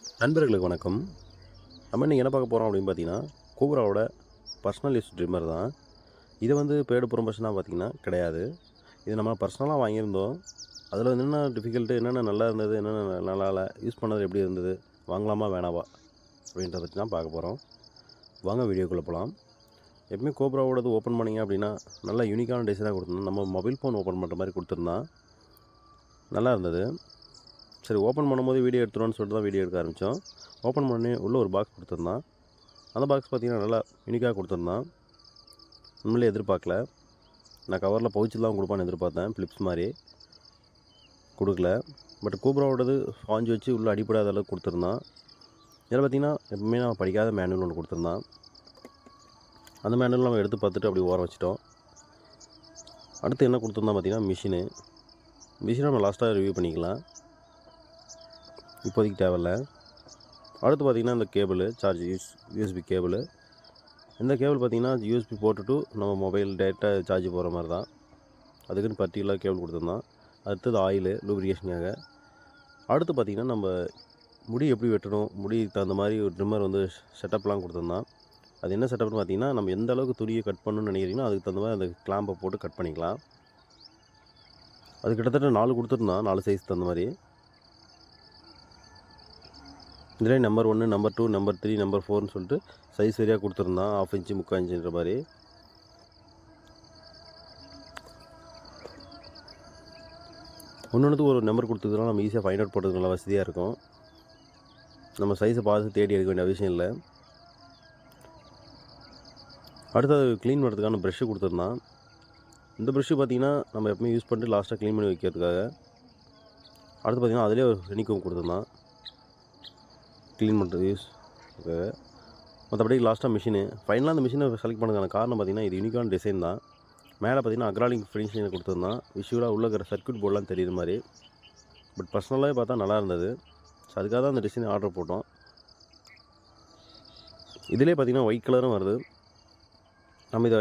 நண்பர்களுக்கு வணக்கம். நம்ம இன்றைக்கி என்ன பார்க்க போகிறோம் அப்படின்னு பார்த்தீங்கன்னா கூப்ராவோட பர்சனல் யூஸ் ட்ரிம்மர் தான். இது வந்து பேடு ப்ரொமோஷனாக பார்த்தீங்கன்னா கிடையாது. இது நம்ம பர்சனலாக வாங்கியிருந்தோம். அதில் என்னென்ன டிஃபிகல்ட்டு என்னென்ன நல்லா இருந்தது என்னென்ன நல்லா இல்லை யூஸ் பண்ணது எப்படி இருந்தது வாங்கலாமா வேணாவா அப்படின்றத பற்றி தான் பார்க்க போகிறோம் வாங்க வீடியோக்குள்ளே போகலாம் எப்பவுமே கோப்ராவோடது ஓப்பன் பண்ணிங்க அப்படின்னா நல்லா யூனிக்கான டிசைனாக கொடுத்துருந்தோம் நம்ம மொபைல் ஃபோன் ஓப்பன் பண்ணுற மாதிரி கொடுத்துருந்தான் நல்லா இருந்தது. சரி ஓப்பன் பண்ணும்போது வீடியோ எடுத்துருவோன்னு சொல்லிட்டு தான் வீடியோ எடுக்க ஆரம்பித்தோம் ஓப்பன் பண்ணி உள்ளே ஒரு பாக்ஸ் கொடுத்துருந்தான். அந்த பாக்ஸ் பார்த்தீங்கன்னா நல்லா யூனிக்காக கொடுத்துருந்தான். உண்மையிலே எதிர்பார்க்கல. நான் கவரில் பவுச்சில் கொடுப்பான்னு எதிர்பார்த்தேன் ஃப்ளிப்ஸ் மாதிரி. கொடுக்கல. பட் கூப்ராவோடது ஸ்பாஞ்சு வச்சு உள்ளே அடிப்படாத அளவுக்கு கொடுத்துருந்தான். இதில் பார்த்தீங்கன்னா எப்பவுமே நான் படிக்காத மேனுவல் ஒன்று கொடுத்துருந்தான். அந்த மேனுவல் நம்ம எடுத்து பார்த்துட்டு அப்படி ஓரம் வச்சிட்டோம். அடுத்து என்ன கொடுத்துருந்தான் பார்த்தீங்கன்னா மிஷினு மிஷினை நம்ம லாஸ்ட்டாக ரிவ்யூ பண்ணிக்கலாம். இப்போதைக்கு தேவையில்ல. அடுத்து பார்த்திங்கன்னா இந்த cable charge use USB cable. இந்த கேபிள் பார்த்திங்கன்னா யூஎஸ்பி போட்டுட்டு நம்ம மொபைல் டேரெக்டாக சார்ஜ் போகிற மாதிரி தான். அதுக்குன்னு பர்டிகுலர் கேபிள் கொடுத்துருந்தோம் அடுத்தது ஆயிலு லூப்ரிகேஷனுக்காக அடுத்து பார்த்திங்கன்னா நம்ம முடி எப்படி வெட்டணும் முடிக்கு தகுந்த மாதிரி ஒரு ட்ரிம்மர் வந்து செட்டப்லாம் கொடுத்துருந்தான். அது என்ன செட்டப்னு பார்த்தீங்கன்னா நம்ம எந்த அளவுக்கு துணியை கட் பண்ணணும்னு நினைக்கிறீங்களோ அதுக்கு தகுந்த மாதிரி அந்த கிளாம்பை போட்டு கட் பண்ணிக்கலாம். அது கிட்டத்தட்ட நாலு கொடுத்துருந்தான் நாலு சைஸ் தகுந்த மாதிரி. இதில் நம்பர் ஒன்று number two number three number ஃபோர்னு சொல்லிட்டு சைஸ் சரியாக கொடுத்துருந்தான். ஆஃப் இன்ச்சு முக்கால் இன்ச்சுன்ற மாதிரி. ஒன்று ஒரு நம்பர் கொடுத்ததுனால நம்ம ஈஸியாக ஃபைண்ட் அவுட் பண்ணுறது நல்லா வசதியாக இருக்கும். நம்ம சைஸை பார்த்து தேடி எடுக்க வேண்டிய அவசியம் இல்லை. அடுத்தது க்ளீன் பண்ணுறதுக்கான ப்ரெஷ்ஷு கொடுத்துருந்தான். இந்த ப்ரெஷ்ஷு பார்த்திங்கன்னா நம்ம எப்பவுமே யூஸ் பண்ணிட்டு லாஸ்ட்டாக க்ளீன் பண்ணி வைக்கிறதுக்காக. அடுத்து பார்த்திங்கன்னா அதிலே ஒரு ரெனிக்கும் கொடுத்துருந்தான். க்ளீன் பண்ணுறது யூஸ் மற்றபடி லாஸ்ட்டாக மிஷினு ஃபைனலாக அந்த மிஷினை செலக்ட் பண்ணதுக்கான காரணம் பார்த்திங்கன்னா இது யூனிக்கான டிசைன் தான். மேலே பார்த்திங்கன்னா அக்ராலிங் ஃபினிஷிங் கொடுத்துருந்தான். விஷுவலாக உள்ள இருக்கிற சர்க்கியூட் போர்டெலாம் தெரியுற மாதிரி. பட் பர்சனலாகவே பார்த்தா நல்லா இருந்தது. ஸோ அதுக்காக தான் அந்த டிசைன் ஆர்டர் போட்டோம். இதிலே பார்த்திங்கன்னா ஒயிட் கலரும் வருது. நம்ம இதை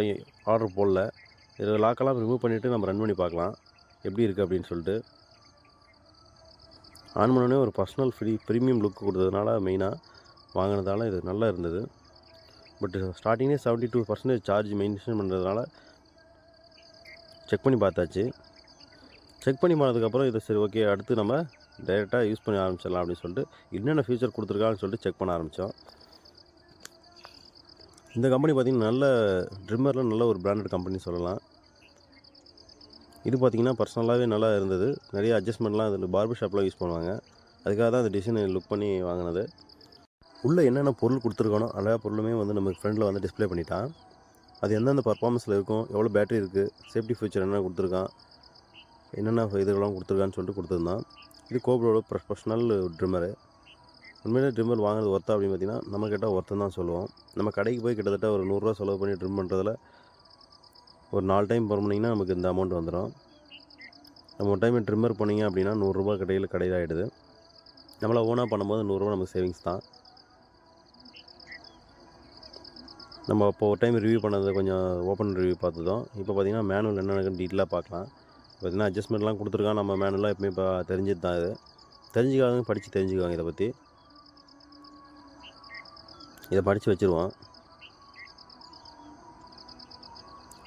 ஆர்டர் போடல. இதில் லாக்கெல்லாம் ரிமூவ் பண்ணிவிட்டு நம்ம ரன் பண்ணி பார்க்கலாம். எப்படி இருக்குது அப்படின்னு சொல்லிட்டு. ஆன் பண்ணோடனே ஒரு பர்சனல் ஃப்ரீ ப்ரீமியம் லுக் கொடுத்ததுனால மெயினாக வாங்கினதால இது நல்லா இருந்தது. பட் ஸ்டார்டிங்கே seventy two percentage charge maintain பண்ணுறதுனால செக் பண்ணி பார்த்தாச்சு. செக் பண்ணி போனதுக்கப்புறம் இது சரி ஓகே அடுத்து நம்ம டைரெக்டாக யூஸ் பண்ண ஆரம்பிச்சிடலாம் அப்படின்னு சொல்லிட்டு என்னென்ன ஃபியூச்சர் கொடுத்துருக்காங்கன்னு சொல்லிட்டு செக் பண்ண ஆரம்பித்தோம் இந்த கம்பெனி பார்த்திங்கன்னா நல்ல ட்ரிம்மரில் நல்ல ஒரு பிராண்டட் கம்பெனி சொல்லலாம். இது பார்த்திங்கன்னா பர்சனலாகவே நல்லா இருந்தது. நிறைய அட்ஜஸ்ட்மெண்ட்லாம் அதில் பார்பர் ஷாப்லாம் யூஸ் பண்ணுவாங்க. அதுக்காக தான் அந்த டிசைனை லுக் பண்ணி வாங்கினது. உள்ளே என்னென்ன பொருள் கொடுத்துருக்கானோ எல்லா பொருளுமே வந்து நம்ம ஃப்ரெண்டில் வந்து டிஸ்ப்ளே பண்ணிட்டான். அது எந்தெந்த பர்ஃபார்மன்ஸில் இருக்கும் எவ்வளோ பேட்டரி இருக்குது சேஃப்டி ஃபீச்சர் என்னென்ன கொடுத்துருக்கான் என்னென்ன இதுகளெலாம் கொடுத்துருக்கான்னு சொல்லிட்டு கொடுத்துருந்தான். இது கோப்ரோட ப்ரொஃபஷனல் ட்ரிம்மரு உண்மையிலே ட்ரிம்மர் வாங்குறது ஒர்த்தா அப்படின்னு பார்த்தீங்கன்னா நம்ம கேட்டால் ஒர்த்தம் தான் சொல்லுவோம் நம்ம கடைக்கு போய் கிட்டத்தட்ட ஒரு நூறுரூவா செலவு பண்ணி ட்ரிம் பண்ணுறதுல ஒரு நாலு டைம் பண்ணிங்கன்னா நமக்கு இந்த அமௌண்ட் வந்துடும் நம்ம ஒரு டைம் ட்ரிம்மர் பண்ணிங்க அப்படின்னா நூறுரூவா கடையில் கடையில் ஆகிடுது நம்மளை ஓனாக பண்ணும்போது நூறுரூவா நமக்கு சேவிங்ஸ் தான். நம்ம இப்போ ஒரு டைம் ரிவ்யூ பண்ணது கொஞ்சம் ஓப்பன் ரிவ்யூ பார்த்துதோம் இப்போ பார்த்தீங்கன்னா மேனுவல் என்னென்னு டீட்டெயிலாக பார்க்கலாம். பார்த்தீங்கன்னா அட்ஜஸ்ட்மெண்ட்லாம் கொடுத்துருக்கான் நம்ம மேனுவலாக எப்பவுமே இப்போ தெரிஞ்சது தான் இது. தெரிஞ்சுக்காதவங்க படித்து தெரிஞ்சுக்குவாங்க இதை பற்றி இதை படித்து வச்சுருவோம்.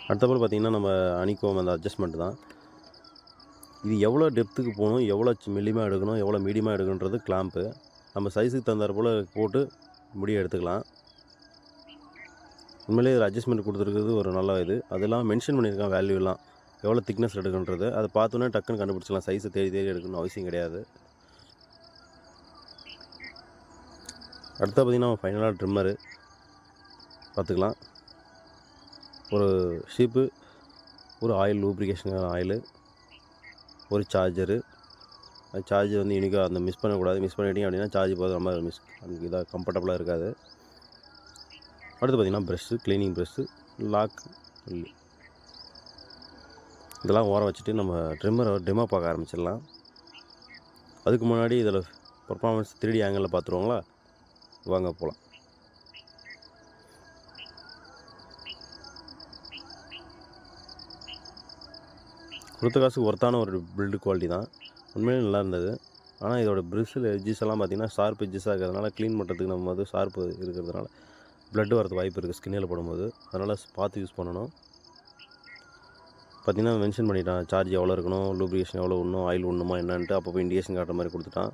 அடுத்தப்பறம் பார்த்திங்கன்னா நம்ம அணிக்கோம் அந்த அட்ஜஸ்ட்மெண்ட் தான். இது எவ்வளோ டெப்த்துக்கு போகணும் எவ்வளோ மில்லியமாக எடுக்கணும் எவ்வளோ மீடியமாக எடுக்கணுன்றது கிளாம்ப்பு நம்ம சைஸுக்கு தகுந்த போல் போட்டு முடிய எடுத்துக்கலாம். உண்மையிலேயே இதில் அட்ஜஸ்ட்மெண்ட் கொடுத்துருக்குறது ஒரு நல்ல இது. அதெல்லாம் மென்ஷன் பண்ணியிருக்கான் வேல்யூலாம் எவ்வளோ திக்னஸ் எடுக்கணுன்றது. அதை பார்த்தோன்னே டக்குன்னு கண்டுபிடிச்சிக்கலாம் சைஸை தேடி தேடி எடுக்கணும்னு அவசியம் கிடையாது. அடுத்த பார்த்திங்கன்னா ஃபைனலாக ட்ரிம்மரு பார்த்துக்கலாம். ஒரு ஷீப்பு ஒரு ஆயில் லூப்ரிகேஷனுக்கான ஆயிலு ஒரு சார்ஜரு சார்ஜர் வந்து யூனிக்காக அந்த மிஸ் பண்ணக்கூடாது. மிஸ் பண்ணிட்டீங்க அப்படின்னா சார்ஜ் போது ரொம்ப மிஸ் இதாக கம்ஃபர்டபுளாக இருக்காது. அடுத்து பார்த்திங்கன்னா ப்ரெஷ்ஷு க்ளீனிங் ப்ரெஷ்ஷு லாக் இதெல்லாம் ஓரம் வச்சுட்டு நம்ம ட்ரிம்மரை ட்ரிம்மாக பார்க்க ஆரம்பிச்சிடலாம். அதுக்கு முன்னாடி இதில் பர்ஃபார்மன்ஸ் த்ரீ ஆங்கிளில் பார்த்துருவாங்களா? வாங்க போகலாம். கொடுத்த காசுக்கு ஒர்த்தான ஒரு பில்டு குவாலிட்டி தான். உண்மையிலே நல்லா இருந்தது. ஆனால் இதோட பிரிசில் எஜ்ஜஸ் எல்லாம் பார்த்திங்கன்னா ஷார்ப் எஜ்ஜஸாக இருக்கிறதுனால க்ளீன் பண்ணுறதுக்கு நம்ம வந்து ஷார்ப்பு இருக்கிறதுனால ப்ளட் வரது வாய்ப்பு இருக்குது ஸ்கின்னில் போடும்போது. அதனால் பார்த்து யூஸ் பண்ணணும். பார்த்தீங்கன்னா மென்ஷன் பண்ணிட்டான் சார்ஜ் எவ்வளோ இருக்கணும் லூப்ரிகேஷன் எவ்வளோ விடணும் ஆயில் விடணுமா என்னன்ட்டு அப்பப்போ இண்டிகேஷன் காட்டுற மாதிரி கொடுத்துட்டான்.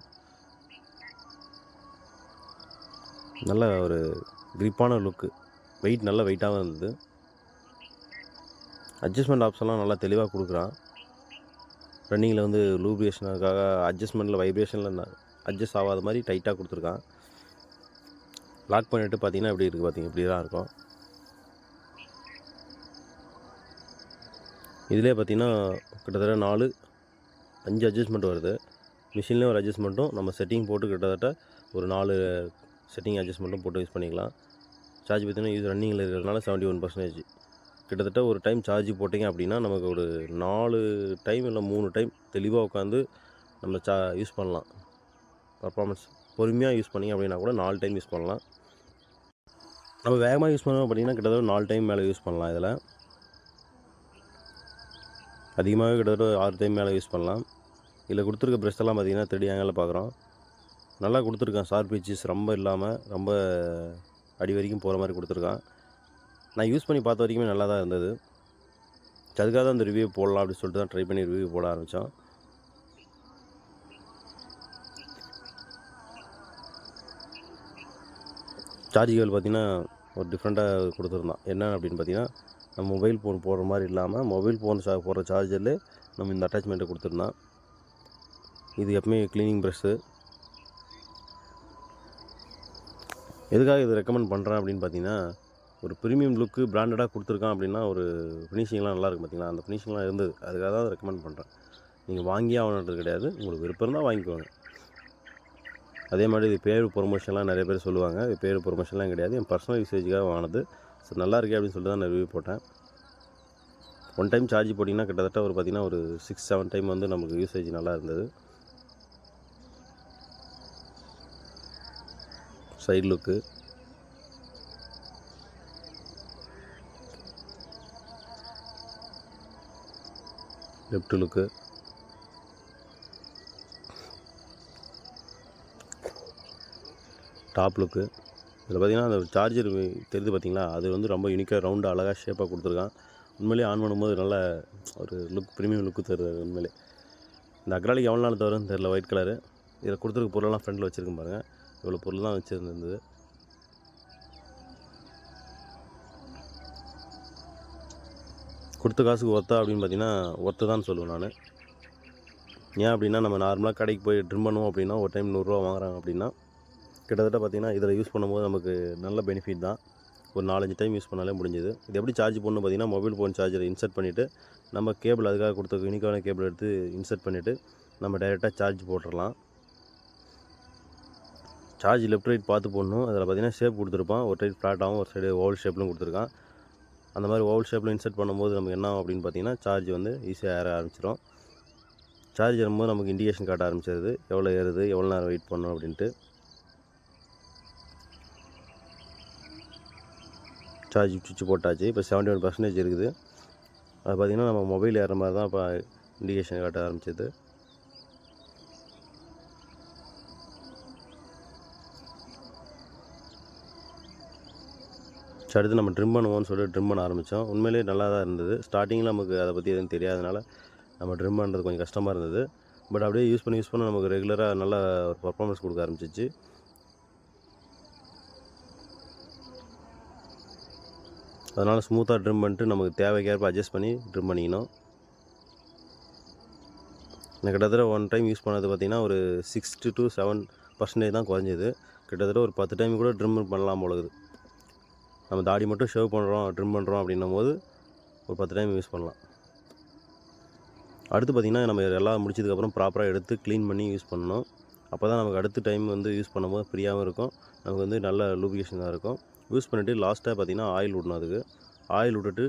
நல்ல ஒரு க்ரிப்பான லுக்கு வெயிட் நல்ல வெயிட்டாகவும் இருந்தது. அட்ஜஸ்ட்மெண்ட் ஆப்ஷன்லாம் நல்லா தெளிவாக கொடுக்குறான். ரன்னிங்கில் வந்து லூப்ரிகேஷனுக்காக அட்ஜஸ்ட்மெண்ட்டில் வைப்ரேஷனில் அட்ஜஸ்ட் ஆகாத மாதிரி டைட்டாக கொடுத்துருக்கான். லாக் பண்ணிவிட்டு பார்த்தீங்கன்னா இப்படி இருக்குது பார்த்தீங்க? இப்படி தான் இருக்கும். இதிலே பார்த்தீங்கன்னா கிட்டத்தட்ட நாலு அஞ்சு அட்ஜஸ்ட்மெண்ட் வருது. மிஷின்லேயும் ஒரு அட்ஜஸ்ட்மெண்ட்டும் நம்ம செட்டிங் போட்டு கிட்டத்தட்ட ஒரு நாலு செட்டிங் அட்ஜஸ்ட்மெண்ட்டும் போட்டு யூஸ் பண்ணிக்கலாம். சார்ஜ் பார்த்தீங்கன்னா யூஸ் ரன்னிங்கில் இருக்கிறதுனால செவன்ட்டி ஒன் பர்சன்டேஜ் கிட்டத்தட்ட ஒரு டைம் சார்ஜ் போட்டிங்க அப்படின்னா நமக்கு ஒரு நாலு டைம் இல்லை மூணு டைம் தெளிவாக உட்காந்து நம்ம சா யூஸ் பண்ணலாம். பர்ஃபார்மன்ஸ் பொறுமையாக யூஸ் பண்ணிங்க அப்படின்னா கூட நாலு டைம் யூஸ் பண்ணலாம். நம்ம வேகமாக யூஸ் பண்ணோம் அப்படின்னா கிட்டத்தட்ட நாலு டைம் மேலே யூஸ் பண்ணலாம் இதில். அதிகமாகவே கிட்டத்தட்ட ஆறு டைம் மேலே யூஸ் பண்ணலாம். இதில் கொடுத்துருக்க ப்ரெஷ் எல்லாம் பார்த்தீங்கன்னா த்ரெடி ஆங்கிளில் பார்க்குறோம் நல்லா கொடுத்துருக்கான். ஷார்ப் பீச்சஸ் ரொம்ப இல்லாமல் ரொம்ப அடி வரைக்கும் போகிற மாதிரி கொடுத்துருக்கான். நான் யூஸ் பண்ணி பார்த்த வரைக்குமே நல்லா தான் இருந்தது அதுக்காக தான் அந்த ரிவ்யூ போடலாம் அப்படின்னு சொல்லிட்டு தான் ட்ரை பண்ணி ரிவ்யூ போட ஆரம்பித்தோம் சார்ஜ் கேபிள் பார்த்தீங்கன்னா ஒரு டிஃப்ரெண்ட்டாக கொடுத்துருந்தான். என்ன அப்படின்னு பார்த்தீங்கன்னா நம்ம மொபைல் ஃபோன் போடுற மாதிரி இல்லாமல் மொபைல் ஃபோன் சா போடுற சார்ஜரில் நம்ம இந்த அட்டாச்மெண்ட்டை கொடுத்துருந்தான். இது எப்பவுமே க்ளீனிங் ப்ரெஷ்ஷு எதுக்காக இது ரெக்கமெண்ட் பண்ணுறேன் அப்படின்னு பார்த்தீங்கன்னா ஒரு ப்ரீமியம் லுக்கு பிராண்டடாக கொடுத்துருக்கான் அப்படின்னா ஒரு ஃபினிஷிங்லாம் நல்லா இருக்கும் பார்த்தீங்களா அந்த ஃபினிஷிங்லாம் இருந்தது. அதுக்காக தான் ரெக்கமெண்ட் பண்ணுறேன் நீங்கள் வாங்கியே ஆகணுன்றது கிடையாது. உங்களுக்கு விருப்பம் தான் வாங்கிக்கோங்க. அதே மாதிரி இது பேர் ப்ரொமோஷன்லாம் நிறைய பேர் சொல்லுவாங்க. இது பேர் ப்ரொமோஷன்லாம் கிடையாது. என் பர்சனல் யூசேஜுக்காக வாங்கினது. ஸோ நல்லா இருக்கே அப்படின்னு சொல்லிட்டு தான் நான் ரிவ்யூ போட்டேன். ஒன் டைம் சார்ஜ் போட்டிங்கன்னா கிட்டத்தட்ட ஒரு பார்த்திங்கன்னா ஒரு சிக்ஸ் செவன் டைம் வந்து நமக்கு யூசேஜ் நல்லா இருந்தது. Side look left look top look இதில் பார்த்தீங்கன்னா அந்த சார்ஜர் தெரியுது பார்த்தீங்களா? அது வந்து ரொம்ப யூனிக்காக ரவுண்டாக அழகாக ஷேப்பாக கொடுத்துருக்கான். உண்மையிலேயே ஆன் பண்ணும்போது நல்ல ஒரு லுக் ப்ரீமியம் லுக்கு தருது உண்மையிலே. இந்த அக்ராலிக் எவ்வளோ நாள் தவறுன்னு தெரில ஒயிட் கலரு இதில் கொடுத்துருக்க பொருளெல்லாம் ஃப்ரெண்டில் வச்சுருக்கேன் பாருங்கள் இவ்வளோ பொருள் தான் வச்சுருந்தது. கொடுத்த காசுக்கு ஒர்த்தா அப்படின்னு பார்த்தீங்கன்னா ஒர்த்து தான் சொல்லுவேன் நான். ஏன் அப்படின்னா நம்ம நார்மலாக கடைக்கு போய் ட்ரிம் பண்ணுவோம் அப்படின்னா ஒரு டைம் நூறுரூவா வாங்குறாங்க அப்படின்னா கிட்டத்தட்ட பார்த்தீங்கன்னா இதில் யூஸ் பண்ணும்போது நமக்கு நல்ல பெனிஃபிட் தான். ஒரு நாலஞ்சு டைம் யூஸ் பண்ணாலே முடிஞ்சது. இது எப்படி சார்ஜ் பண்ணணும் பார்த்தீங்கன்னா மொபைல் ஃபோன் சார்ஜரை இன்சர்ட் பண்ணிவிட்டு நம்ம கேபிள் அதுக்காக கொடுத்த யூனிக்கான கேபிள் எடுத்து இன்சர்ட் பண்ணிவிட்டு நம்ம டைரெக்டாக சார்ஜ் போட்டுடலாம் சார்ஜ் லெஃப்ட் ரைட் பார்த்து போடணும். அதில் பார்த்தீங்கன்னா ஷேப் கொடுத்துருப்பான். ஒரு சைடு ஃப்ளாட்டாகவும் ஒரு சைடு ஓவல் ஷேப்லையும் கொடுத்துருக்கான். அந்த மாதிரி ஓவல் ஷேப்பில் இன்சர்ட் பண்ணும்போது நமக்கு என்ன ஆகும் அப்படின்னு பார்த்தீங்கன்னா சார்ஜ் வந்து ஈஸியாக ஏற ஆரம்பிச்சிடும் சார்ஜ் ஏறும்போது நமக்கு இண்டிகேஷன் காட்ட ஆரம்பிச்சிருது. எவ்வளோ ஏறுது எவ்வளோ நேரம் வெயிட் பண்ணணும் அப்படின்ட்டு. சார்ஜ் சுவிட்ச் போட்டாச்சு. இப்போ செவன்ட்டி ஒன் பர்சன்டேஜ் இருக்குது. அது பார்த்திங்கன்னா நம்ம மொபைல் ஏற மாதிரி தான் இப்போ இண்டிகேஷன் காட்ட ஆரம்பிச்சது. சரி அடுத்து நம்ம ட்ரிம் பண்ணுவோம்னு சொல்லிட்டு ட்ரிம் பண்ண ஆரம்பித்தோம் உண்மையிலேயே நல்லா தான் இருந்தது ஸ்டார்டிங்கில் நமக்கு அதை பற்றி எதுவும் தெரியாதனால நம்ம ட்ரிம் பண்ணுறது கொஞ்சம் கஷ்டமாக இருந்தது. பட் அப்படியே யூஸ் பண்ணி யூஸ் பண்ண நமக்கு ரெகுலராக நல்ல ஒரு பர்ஃபார்மன்ஸ் கொடுக்க ஆரம்பிச்சிச்சு. அதனால் ஸ்மூத்தாக ட்ரிம் பண்ணிட்டு நமக்கு தேவைக்கேற்ப அட்ஜஸ்ட் பண்ணி ட்ரிம் பண்ணிக்கணும். நான் கிட்டத்தட்ட ஒன் டைம் யூஸ் பண்ணது பார்த்திங்கன்னா ஒரு சிக்ஸ்டி டு செவன் பர்சன்டேஜ் தான் குறைஞ்சது. கிட்டத்தட்ட ஒரு பத்து டைம் கூட ட்ரிம் பண்ணலாம் போலகுது நம்ம தாடி மட்டும் ஷேவ் பண்ணுறோம் ட்ரிம் பண்ணுறோம் அப்படின்னும் போது ஒரு பத்து டைம் யூஸ் பண்ணலாம். அடுத்து பார்த்திங்கன்னா நம்ம எல்லாம் முடிச்சதுக்கப்புறம் ப்ராப்பராக எடுத்து க்ளீன் பண்ணி யூஸ் பண்ணணும். அப்போ தான் நமக்கு அடுத்த டைம் வந்து யூஸ் பண்ணும்போது ஃப்ரீயாகவும் இருக்கும். நமக்கு வந்து நல்ல லூபிகேஷனாக இருக்கும். யூஸ் பண்ணிவிட்டு லாஸ்ட்டாக பார்த்திங்கன்னா ஆயில் விடணும் அதுக்கு. ஆயில் விட்டுட்டு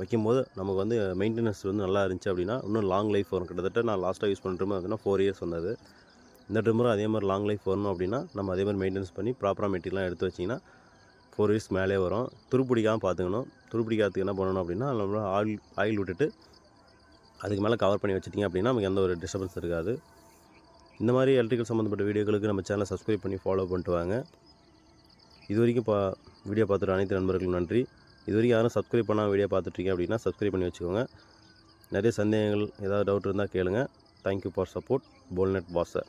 வைக்கும்போது நமக்கு வந்து மெயின்டெனன்ஸ் வந்து நல்லா இருந்துச்சு அப்படின்னா இன்னும் லாங் லைஃப் வரும். கிட்டத்தட்ட நான் லாஸ்ட்டாக யூஸ் பண்ணுற மாதிரி பார்த்தீங்கன்னா ஃபோர் இயர்ஸ் வந்தது. இந்த ட்ரிம்மரும் அதே மாதிரி லாங் லைஃப் வரணும் அப்படின்னா நம்ம அதே மாதிரி மெயின்டெனன்ஸ் பண்ணி ப்ராப்பராக மெட்டீரியல்லாம் எடுத்து வச்சிங்கன்னா ஃபோர் இயர்ஸ் மேலே வரும். துருப்பிடிக்காமல் பார்த்துக்கணும். துருப்பிடிக்காததுக்கு என்ன பண்ணணும் அப்படின்னா நம்ம ஆயில் ஆயில் விட்டுட்டு அதுக்கு மேலே கவர் பண்ணி வச்சிட்டிங்க அப்படின்னா நமக்கு எந்த ஒரு டிஸ்டர்பன்ஸ் இருக்காது. இந்த மாதிரி எலக்ட்ரிக்கல் சம்மந்தப்பட்ட வீடியோக்களுக்கு நம்ம சேனலை சப்ஸ்கிரைப் பண்ணி ஃபாலோ பண்ணிட்டு வாங்க. இது வரைக்கும் பா வீடியோ பார்த்துட்டு அனைத்து நண்பர்களுக்கும் நன்றி. இது வரைக்கும் யாரும் சப்ஸ்கிரைப் பண்ணால் வீடியோ பார்த்துட்ருக்கீங்க அப்படின்னா சப்ஸ்கிரைப் பண்ணி வச்சுக்கோங்க. நிறைய சந்தேகங்கள் ஏதாவது டவுட் இருந்தால் கேளுங்க. தேங்க்யூ ஃபார் சப்போர்ட் போல்நெட் வாசர்